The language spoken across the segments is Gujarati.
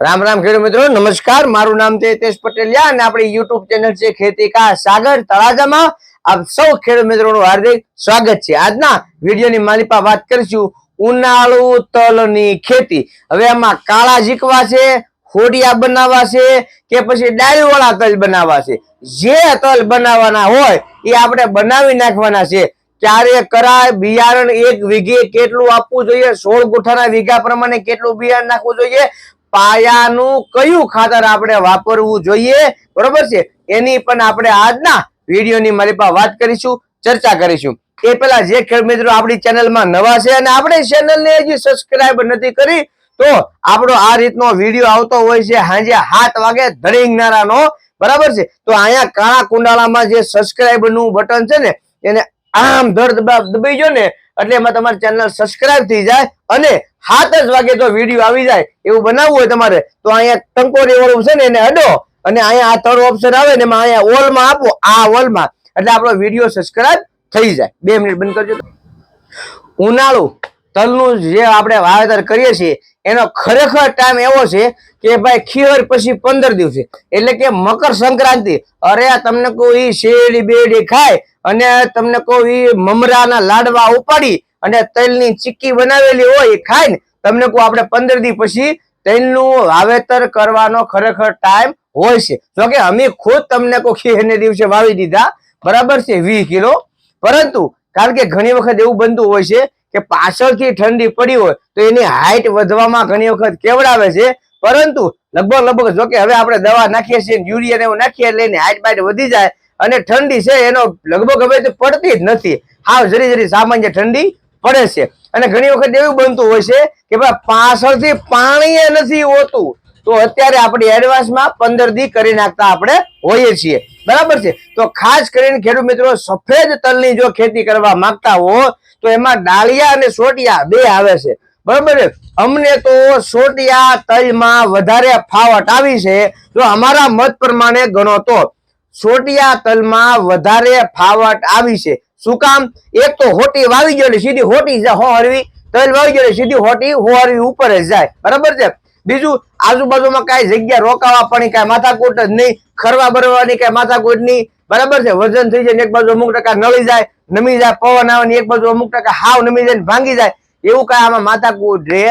રામ રામ ખેડૂત મિત્રો, નમસ્કાર. મારું નામ છે હિતેશ પટેલિયા અને આપણી યુટ્યુબ ચેનલ છે ખેતી કા સાગર તળાજામાં આપ સૌ ખેડૂત મિત્રોનું હાર્દિક સ્વાગત છે. આજના વિડીયોની માલિપા વાત કરીશું ઉનાળુ તલની ખેતી. હવે આમાં કાળા ઝીકવા છે, હોડિયા બનાવવા છે કે પછી ડાળી વાળા તલ બનાવવા છે? જે તલ બનાવવાના હોય એ આપણે બનાવી નાખવાના છે. ક્યારે કરાય, બિયારણ એક વીઘે કેટલું આપવું જોઈએ, સોળ ગુઠાના વીઘા પ્રમાણે કેટલું બિયારણ નાખવું જોઈએ? પાયાનું કયું ખાતર આપણે વાપરવું જોઈએ? બરોબર છે? એની પણ આપણે આજના વિડીયોની મારી પાસે વાત કરીશું, ચર્ચા કરીશું. એ પેલા જે ખેડ મિત્રો આપણી ચેનલમાં નવા છે અને આપણે ચેનલને હજી સબસ્ક્રાઇબ નથી કરી, તો આપણો આ રીતનો વીડિયો આવતો હોય છે સાંજે સાત વાગે ધડીંગનારાનો બરાબર છે? તો અહીંયા કાળા કુંડાળામાં જે સબસ્ક્રાઇબનું બટન છે ને, એને આમ ધડ દબા દબાઈ જો ને એટલે એમાં તમારી ચેનલ સબસ્ક્રાઇબ થઈ જાય અને સાત જ વાગે તો વીડિયો આવી જાય, એવું બનાવવું હોય તમારે, તો અહીંયા ટંકોરી વાળું છે ને એને અડો અને અહીંયા આ ત્રણ ઓપ્શન આવે ને એમાં અહીંયા ઓલમાં આપો, આ ઓલમાં એટલે આપણો વીડિયો સબસ્ક્રાઇબ થઈ જાય. બે મિનિટ બંધ કરજો. ઉનાળું, તલનું જે આપણે વાવેતર કરીએ છીએ એનો ખરેખર ટાઈમ એવો છે કે ભાઈ ખીર પછી પંદર દિવસે. એટલે કે મકર સંક્રાંતિ, અરે તમને કહું ઈ શેરડી બેરડી ખાય અને તમને કહું ઈ મમરાના લાડવા ઉપાડી અને તલની ચીક્કી બનાવેલી હોય એ ખાય ને, તમને કહું આપણે પંદર દિવસ પછી તલનું વાવેતર કરવાનો ખરેખર ટાઈમ હોય છે. જો કે અમે ખુદ તમને કહું ખીરને દિવસે વાવી દીધા, બરાબર છે, વીસ કિલો. પરંતુ, કારણ કે ઘણી વખત એવું બનતું હોય છે કે પાછળથી ઠંડી પડી હોય તો એની હાઈટ વધવામાં ઘણી વખત કેવડાવે છે. પરંતુ લગભગ લગભગ જોકે હવે આપણે દવા નાખીએ છીએ, યુરિયા એવું નાખીએ એટલે એની હાઈટ બાઈટ વધી જાય અને ઠંડી છે એનો લગભગ હવે તો પડતી જ નથી. હાવ જરી જરી સામાન્ય ઠંડી પડે છે. અને ઘણી વખત એવું બનતું હોય છે કે ભાઈ પાછળથી પાણી નથી હોતું. તો અત્યારે આપણી એડવાન્સમાં પંદર દી કરી નાખતા આપણે હોઈએ છીએ. બરાબર છે? તો ખાસ કરીને ખેડૂત મિત્રો, સફેદ તલની જો ખેતી કરવા માંગતા હો, તો એમાં ડાળિયા અને સોટિયા બે આવે છે. બરાબર અમને તો સોટિયા તલમાં વધારે ફાવટ આવી છે. જો અમારા મત પ્રમાણે ગણો તો, સોટિયા તલમાં વધારે ફાવટ આવી છે. શું કામ? એક તો હોટી વાવી ગયો સીધી હોટી જાય હો હરવી. તલ વાવી ગયો સીધી હોટી, હો હરવી, ઉપર જ જાય. બરાબર છે? બીજું આજુબાજુમાં કઈ જગ્યા રોકાવા પણ કઈ માથાકૂટ જ નહીં, ખરવા બરવાની કઈ માથાકૂટ નહીં. બરાબર છે? વજન થઈ જાય એક બાજુ અમુક ટકા નળી જાય, નમી જાય, પવન આવે ને એક બાજુ અમુક ટકા હાવ નમી જાય ભાંગી જાય. એવું કઈ આમાં માથાકૂટ રે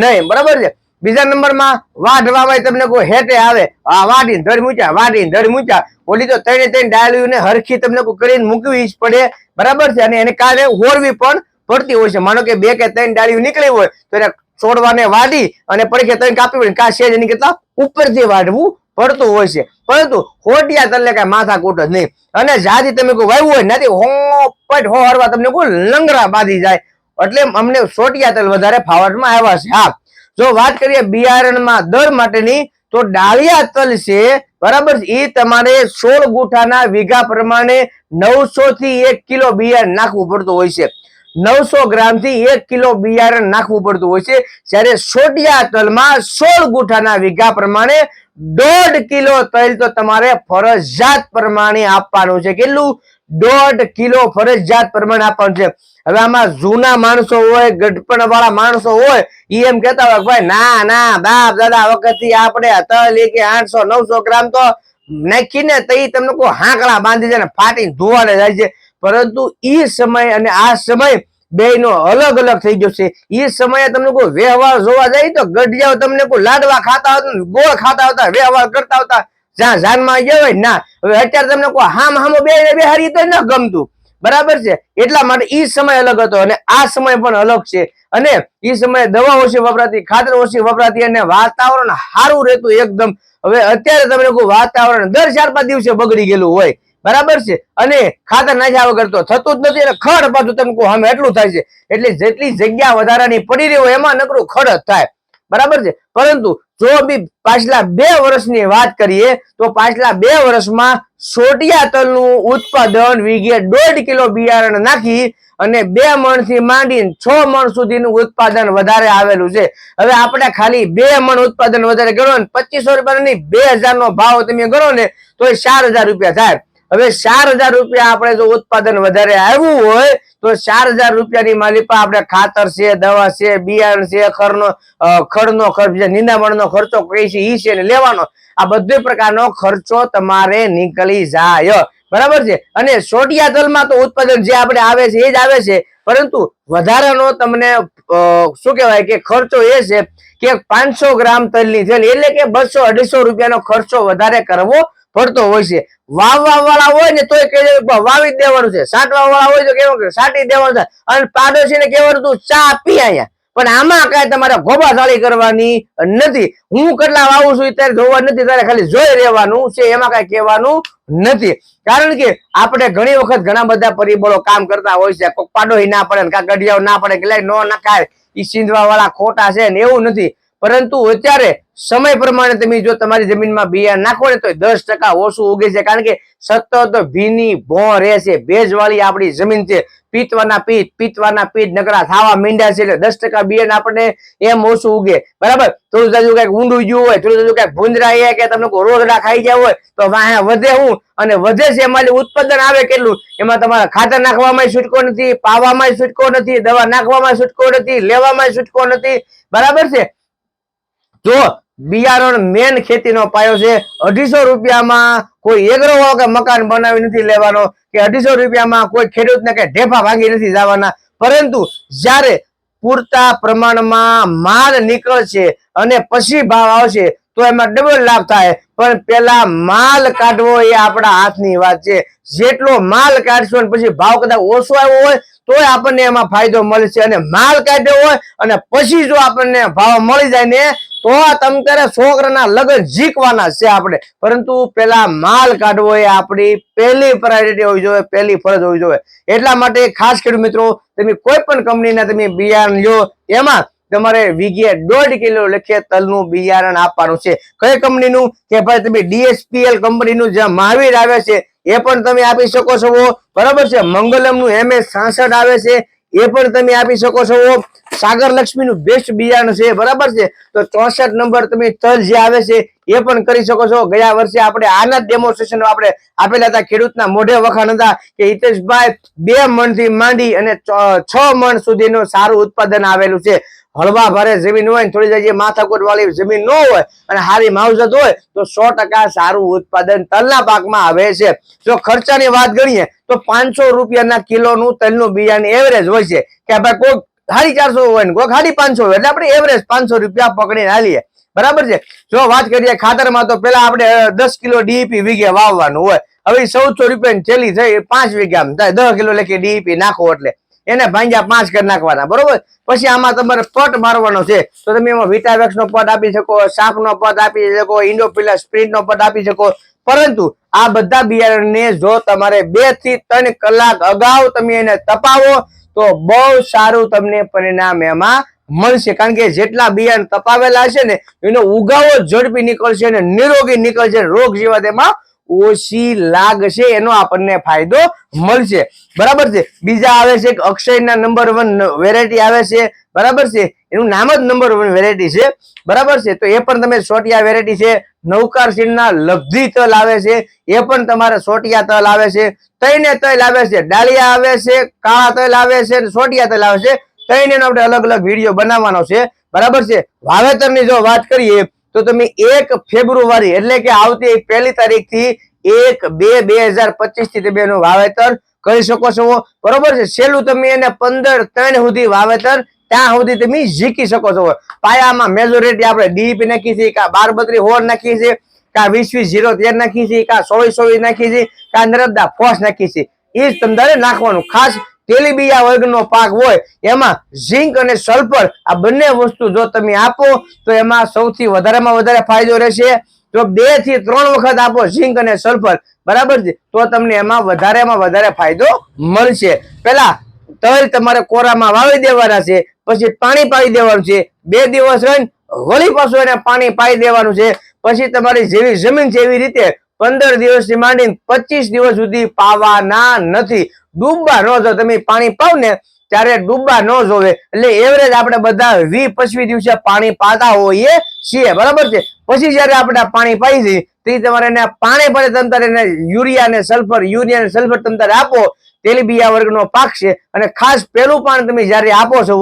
નહીં. બરાબર છે? બીજા નંબરમાં વાઢ વાવાય તમને કોઈ હેઠે આવે, આ વાઢીને ધડ મૂક્યા, વાઢીને ધડ મૂક્યા. ઓલી તો ત્રણે ત્રણ ડાળીઓને હરખી તમને કોઈ કરીને મૂકવી જ પડે. બરાબર છે? અને એને કારણે હોરવી પણ પડતી હોય છે. માનો કે બે કે ત્રણ ડાળીઓ નીકળી હોય, તો એને છોડવાને વાઢી અને પડખે ત્રણ કાપી પડે કાં શેજ એની કરતા ઉપરથી વાઢવું પડતું હોય છે. પરંતુ ખોટિયા તલે કઈ માથા કૂટ જ નહીં. અને જ્યાંથી તમે કોઈ વાવ્યું હોય નથી હો, પટ, હો હરવા તમને કોઈ લંગરા બાંધી જાય. એટલે અમને સોટિયા તલ વધારે ફાવટમાં આવ્યા છે. હા. જો વાત કરીએ બિયારણમાં દર માટેની, તો ડાળિયા તલ છે, બરાબર એ તમારે સોળ ગુઠાના વીઘા પ્રમાણે નવસો થી એક કિલો બિયારણ નાખવું પડતું હોય છે. નવસો ગ્રામથી એક કિલો બિયારણ નાખવું પડતું હોય છે. જ્યારે સોટિયા તલમાં સોળ ગુઠાના વીઘા પ્રમાણે દોઢ કિલો તલ તો તમારે ફરજિયાત પ્રમાણે આપવાનું છે. કેટલું? દોઢ કિલો ફરજિયાત પ્રમાણે આપવાનું છે. હવે આમાં જૂના માણસો હોય ગઢપણ વાળા માણસો હોય, ઈ એમ કેતા હોય ભાઈ, ના ના, બાપ, દાદા વખત આપણે તલ એક આઠસો, નવસો ગ્રામ તો નાખીને તો તમને કોઈ હાંકડા બાંધી જાય ને ફાટીને ધોવાડે જાય છે. પરંતુ એ સમય અને આ સમય બે નો અલગ અલગ થઈ ગયો છે. ઈ સમયે તમને કોઈ વ્યવહાર જોવા જાય તો ગઢિયાઓ તમને કોઈ લાડવા ખાતા હતા ગોળ ખાતા હતા વ્યવહાર કરતા હતા જ્યાં જાનમાં જવાય ના હવે અત્યારે તમને કોઈ હામ હામો બે બેહારી તો ન ગમતું. બરાબર છે? એટલા માટે એ સમય અલગ હતો અને આ સમય પણ અલગ છે. અને એ સમયે દવા ઓછી વપરાતી, ખાતર ઓછી વપરાતી અને વાતાવરણ સારું રહેતું એકદમ. હવે અત્યારે તમને કોઈ વાતાવરણ દર ચાર પાંચ દિવસે બગડી ગયેલું હોય. બરાબર છે? અને ખાતર નાખ્યા વગર તો થતું જ નથી, અને ખડ પાછું તમે કહો અમે એટલું થાય છે. એટલે જેટલી જગ્યા વધારાની પડી રહી હોય, એમાં નકરું ખડ થાય. બરાબર છે? પરંતુ જો બી પાછલા બે વર્ષની વાત કરીએ, તો પાછલા બે વર્ષમાં સોટિયા તલનું ઉત્પાદન વીઘે દોઢ કિલો બિયારણ નાખી અને બે મણથી માંડીને છ મણ સુધીનું ઉત્પાદન વધારે આવેલું છે. હવે આપણે ખાલી બે મણ ઉત્પાદન વધારે ગણો ને પચીસો રૂપિયા ની બે હજાર નો ભાવ તમે ગણો ને, તો એ ચાર હજાર રૂપિયા થાય. હવે ચાર હજાર રૂપિયા આપણે જો ઉત્પાદન વધારે આવ્યું હોય, તો ચાર હજાર રૂપિયાની માલિપા આપણે ખાતર છે, દવા છે, બિયારણ છે, ખરનો ખડનો ખર્ચ છે, નિંદામણનો ખર્ચો કઈ છે, ઈ છે લેવાનો. આ બધે પ્રકારનો ખર્ચો તમારે નીકળી જાય. બરાબર છે? અને સોટિયા તલમાં તો ઉત્પાદન જે આપણે આવે છે, એ જ આવે છે. પરંતુ વધારાનો તમને શું કહેવાય કે ખર્ચો એ છે કે પાંચસો ગ્રામ તલની થેલી, એટલે કે બસો અઢીસો રૂપિયાનો ખર્ચો વધારે કરવો પડતો હોય છે. વાવવા વાળા હોય ને તોય કહી વાવી દેવાનું છે. સાટવા વાળા હોય તો કેવું સાટી દેવાનું છે. અને પાડોશીને કહેવાનું તું, ચા પી અહીંયા. પણ આમાં કાંઈ તમારે ગોબાઝાળી કરવાની નથી. હું કેટલા વાવું છું ત્યારે જોવા નથી ત્યારે ખાલી જોઈ રહેવાનું છે, એમાં કાંઈ કહેવાનું નથી. કારણ કે આપણે ઘણી વખત ઘણા બધા પરિબળો કામ કરતા હોય છે કોક પાડોહી ના પડે કાંઈક ગઢિયાઓ ના પડે કે નો નખાય. એ સિંધવા વાળા ખોટા છે ને એવું નથી. પરંતુ અત્યારે સમય પ્રમાણે તમે જો તમારી જમીનમાં બિયારણ નાખો ને તો દસ ટકા ઓછું ઉગે છે. કારણ કે સતત ભીની ભોં રહે છે. ભેજવાળી આપણી જમીન છે. પીતવાના પીત પીતવાના પીત નકરા થાવા મીંડા છે. એટલે દસ ટકા બિયારણ આપણને એમ ઓછું ઉગે. બરાબર? થોડું જાજુ કંઈક ઊંડું ગયું હોય, થોડું જાજુ કંઈક ભૂંજરાય કે તમને રોગડા ખાઈ ગયા હોય, તો વાહે વધે હું અને વધે છે એમાં ઉત્પાદન આવે કેટલું? એમાં તમારે ખાતર નાખવામાં છૂટકો નથી, પાવામાં છૂટકો નથી, દવા નાખવામાં છૂટકો નથી, લેવામાં છૂટકો નથી. બરાબર છે? જો બિયારણ મેન ખેતીનો પાયો છે, અઢીસો રૂપિયામાં કોઈ એગ્રો કે મકાન બનાવી નથી લેવાનો, કે અઢીસો રૂપિયામાં કોઈ ખેડૂતને કે ઢેફા ભાંગી નથી જવાના. પરંતુ જ્યારે પૂરતા પ્રમાણમાં માલ નીકળશે અને પછી ભાવ આવશે, તો એમાં ડબલ લાભ થાય. પણ પેલા માલ કાઢવો એ આપણા હાથની વાત છે. જેટલો માલ કાઢશો ને પછી ભાવ કદાચ ઓછો આવ્યો હોય, તોય આપણને એમાં ફાયદો મળશે. અને માલ કાઢ્યો હોય અને પછી જો આપણને ભાવ મળી જાય ને તો તમ તારે છોકરાના લગ્ન જીકવાના છે આપણે. પરંતુ પેલા માલ કાઢવો એ આપણી પહેલી પ્રાયોરિટી હોવી જોઈએ, પહેલી ફરજ હોવી જોઈએ. એટલા માટે ખાસ ખેડૂત મિત્રો, તમે કોઈ પણ કંપનીના તમે બિયારણ લો, એમાં તમારે વીઘે દોઢ કિલો લખીએ તલનું બિયારણ આપવાનું છે. કઈ કંપનીનું કે ભાઈ તમે ડીએસપીએલ કંપનીનું જે મહાવીર આવે છે, એ પણ તમે આપી શકો છો. બરાબર છે? મંગલમનું એમએસ સાસઠ આવે છે. એ પણ તમે આપી શકો છો. સાગર લક્ષ્મીનું બેસ્ટ બિયારણ છે, બરાબર છે? તો ચોસઠ નંબર તમે તલ જે આવે છે, એ પણ કરી શકો છો. ગયા વર્ષે આપણે આના ડેમોન્સ્ટ્રેશન આપણે આપેલા હતા ખેડૂતના મોઢે વખાણ હતા કે હિતેશભાઈ બે મણથી માંડી અને છ મણ સુધીનું સારું ઉત્પાદન આવેલું છે. હળવા ભારે, જમીન હોય ને થોડી જગ્યાએ માથાકોટ વાળી જમીન ન હોય અને સારી માવજત હોય, તો સો સારું ઉત્પાદન તલના પાકમાં આવે છે. જો ખર્ચાની વાત ગણીએ તો પાંચસો રૂપિયાના કિલોનું તલનું બિયારણ એવરેજ હોય છે. કે ભાઈ કોઈ સાડી ચારસો હોય ને કોઈ સાડી પાંચસો હોય, એટલે આપણે એવરેજ પાંચસો રૂપિયા પકડીને હાલીએ. બરાબર છે? જો વાત કરીએ ખાતરમાં, તો પેલા આપણે દસ કિલો ડીઈપી વીઘે વાવવાનું હોય. હવે ચૌદસો રૂપિયાની થેલી થઈ પાંચ વીઘામાં થાય. દસ કિલો લેખે ડીઈપી નાખો એટલે. એને ભાંજા પાંચ કરી નાખવાના, બરોબર? પછી આમાં તમારે પટ મારવાનો છે. તો તમે એમાં વિટાવેક્સ નો પટ આપી શકો સાફ નો પટ આપી શકો ઇન્ડોપિલા સ્પ્રિન્ટ નો પટ આપી શકો. પરંતુ આ બધા બિયારણને જો તમારે બેથી ત્રણ કલાક અગાઉ તમે એને તપાવો, તો બહુ સારું તમને પરિણામ એમાં મળશે. કારણ કે જેટલા બિયારણ તપાવેલા છે ને, એનો ઉગાવો ઝડપી નીકળશે અને નિરોગી નીકળશે, રોગ જેવા તેમાં ઓછી લાગશે, એનો આપણને ફાયદો મળશે. બરાબર છે? બીજા આવે છે અક્ષયના નંબર વન વેરાયટી આવે છે. બરાબર છે? એનું નામ જ નંબર વન વેરાયટી છે. બરાબર છે? તો એ પણ તમે સોટિયા વેરાયટી છે. નૌકાર સીડના લબ્ધી તલ આવે છે. એ પણ તમારે સોટિયા તલ આવે છે. તૈને તલ આવે છે. ડાળિયા આવે છે. કાળા તલ આવે છે સોટિયા તલ આવે છે. ત્રણેયનો આપણે અલગ અલગ વીડિયો બનાવવાનો છે. બરાબર છે? વાવેતરની જો વાત કરીએ તો તમે એક ફેબ્રુઆરી એટલે કે આવતી પહેલી તારીખથી એક બે બે હજાર પચીસથી તમે એનું વાવેતર કરી શકો છો. બરોબર છે? છેલ્લું તમે એને પંદર ત્રણ સુધી વાવેતર ત્યાં સુધી તમે ઝીકી શકો છો. પાયામાં મેજોરિટી આપણે ડીપી નાખી છે, કા બાર બત્રી હોર નાખી છે, કા વીસ વીસ જીરો તેર નાખી છે, કા ચોવીસ ચોવીસ નાખી છે, કા નર્મદા ફોસ નાખી છે. એ જ તમારે નાખવાનું. ખાસ તેલીબિયા વર્ગનો પાક હોય, એમાં ઝીંક અને સલ્ફર આ બંને વસ્તુ જો તમે આપો, તો એમાં સૌથી વધારેમાં વધારે ફાયદો રહેશે. જો બેથી ત્રણ વખત આપો ઝીંક અને સલ્ફર, બરાબર છે? તો તમને એમાં વધારેમાં વધારે ફાયદો મળશે. પેલા તલ તમારે કોરામાં વાવી દેવાના છે, પછી પાણી પાઈ દેવાનું છે, બે દિવસ રહીને વળી પાછું એને પાણી પાઈ દેવાનું છે, પછી તમારી જેવી જમીન છે એવી રીતે પંદર દિવસથી માંડીને પચીસ દિવસ સુધી પાવાના નથી. ડૂબવા ન જો તમે પાણી પાવ ને ત્યારે ડૂબવા ન જોવે. એટલે એવરેજ આપણે બધા વી પચવી દિવસે પાણી પાતા હોઈએ છીએ. બરાબર છે? પછી જયારે આપણે પાણી પાઈ દઈએ તે તમારે એને પાણી પડે તંત્ર એને યુરિયા ને સલ્ફર યુરિયા ને સલ્ફર તંત્ર આપો. તેલીબિયા વર્ગનો પાક છે. અને ખાસ પેલું પાન તમે જયારે આપો છો,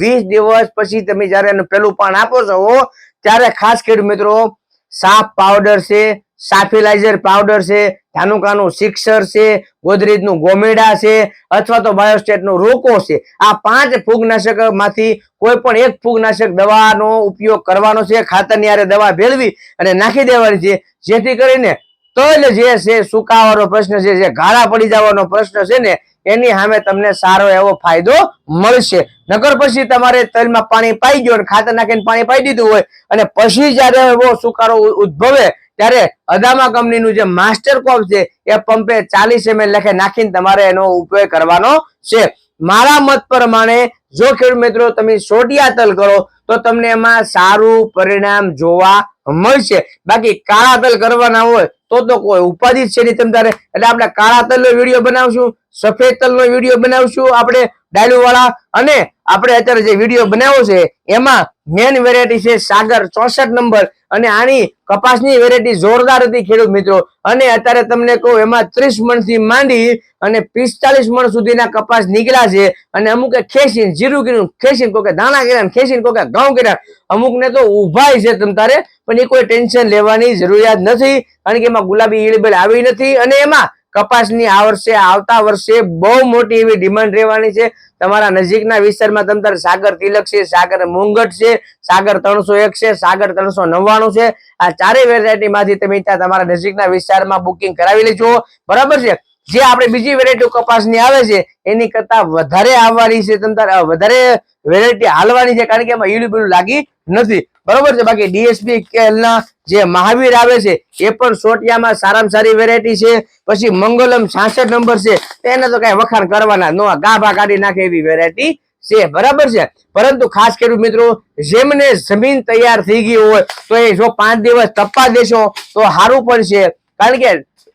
વીસ દિવસ પછી તમે જયારે એનું પેલું પાન આપો છો, ત્યારે ખાસ ખેડૂત મિત્રો સાફ પાવડર છે સાફિલાઇઝર પાવડર છે, ધાનુકાનું સિક્સર છે, ગોદરેજનું ગોમેડા છે, અથવા તો બાયોસ્ટેટનું રોકો છે. આ પાંચ ફૂગનાશકમાંથી કોઈ પણ એક ફૂગનાશક દવાનો ઉપયોગ કરવાનો છે, ખાતરની આરે દવા ભેળવી અને નાખી દેવાની છે. જેથી કરીને તલ જે છે, સુકાવાનો પ્રશ્ન છે, જે ગાળા પડી જવાનો પ્રશ્ન છે ને, એની સામે તમને સારો એવો ફાયદો મળશે. નકર પછી તમારે તલમાં પાણી પાઈ ગયો ખાતર નાખીને પાણી પાઈ દીધું હોય અને પછી જયારે એવો સુકારો ઉદ્ભવે ત્યારે અદામા કંપનીનું જે માસ્ટર કોપ છે, એ પંપે ચાલીસ એમએલ લખે નાખીને તમારે એનો ઉપયોગ કરવાનો છે. મારા મત પ્રમાણે, જો ખેડૂત મિત્રો તમે સોટિયા તલ કરો, તો તમને એમાં સારું પરિણામ જોવા મળશે. બાકી કાળા તલ કરવાના હોય, તો તો કોઈ ઉપાધિ છે નહીં તમ તારે એટલે આપણે કાળા તલનો વીડિયો બનાવશું, સફેદ તલનો વીડિયો બનાવશું આપણે, ડાયલુવાળા. અને આપણે અત્યારે જે વીડિયો બનાવ્યો છે, એમાં મેન વેરાયટી છે સાગર ચોસઠ નંબર. અને આની કપાસની વેરાયટી જોરદાર હતી ખેડૂત મિત્રો. અને અત્યારે તમને કહું, એમાં ત્રીસ મણથી માંડી અને પિસ્તાલીસ મણ સુધીના કપાસ નીકળ્યા છે. અને અમુકે ખેસીન જીરું કર્યું ખેંચીને કોકે દાણા કર્યા ખેસીન કોકે ઘઉં કર્યા. અમુક ને તો ઉભાય છે તમ તારે, પણ એ કોઈ ટેન્શન લેવાની જરૂરિયાત નથી. કારણ કે એમાં ગુલાબી ઈળબેલ આવી નથી. અને એમાં કપાસની આ વર્ષે, આવતા વર્ષે બહુ મોટી એવી ડિમાન્ડ રહેવાની છે. તમારા નજીકના વિસ્તારમાં તમ સાગર તિલક છે, સાગર મુંગટ છે, સાગર ત્રણસો એક છે, સાગર ત્રણસો નવ્વાણું છે. આ ચારેય વેરાયટી માંથી તમે ત્યાં તમારા નજીકના વિસ્તારમાં બુકિંગ કરાવી લેજો. બરાબર છે? જે આપણે બીજી વેરાયટી કપાસની આવે છે, એની કરતા વધારે આવવાની છે તમ વધારે વેરાયટી હાલવાની છે, કારણ કે એમાં ઈલું બીડું લાગી નથી. બરોબર છે? બાકી ડીએસપી ના જે મહાવીર આવે છે, એ પણ સોટિયામાં સારામાં સારી વેરાયટી છે. પછી મંગલમ છાસઠ નંબર છે, એને તો કઈ વખાણ કરવાના નો ગાભા કાઢી નાખે એવી વેરાયટી છે. બરાબર છે? પરંતુ ખાસ ખેડૂત મિત્રો, જેમને જમીન તૈયાર થઈ ગઈ હોય, તો એ જો પાંચ દિવસ તપવા દેશો, તો સારું પણ છે. કારણ કે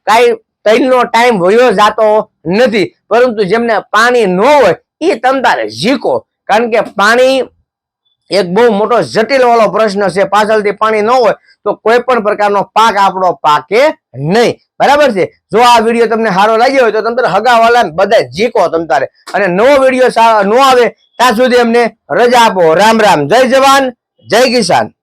કાંઈ તૈલનો ટાઈમ વયો જાતો નથી. પરંતુ જેમને પાણી ન હોય એ તમતારે ઝીકો. કારણ કે પાણી એક બહુ મોટો જટિલ વાળો પ્રશ્ન છે. પાછળથી પાણી ન હોય તો કોઈ પણ પ્રકારનો પાક આપણો પાકે નહીં. બરાબર છે? જો આ વીડિયો તમને સારો લાગ્યો હોય તો તમે હગાવાલા બધા જીકો તમ તારે. અને નવો વીડિયો ન આવે ત્યાં સુધી અમને રજા આપો. રામ રામ. જય જવાન. જય કિસાન.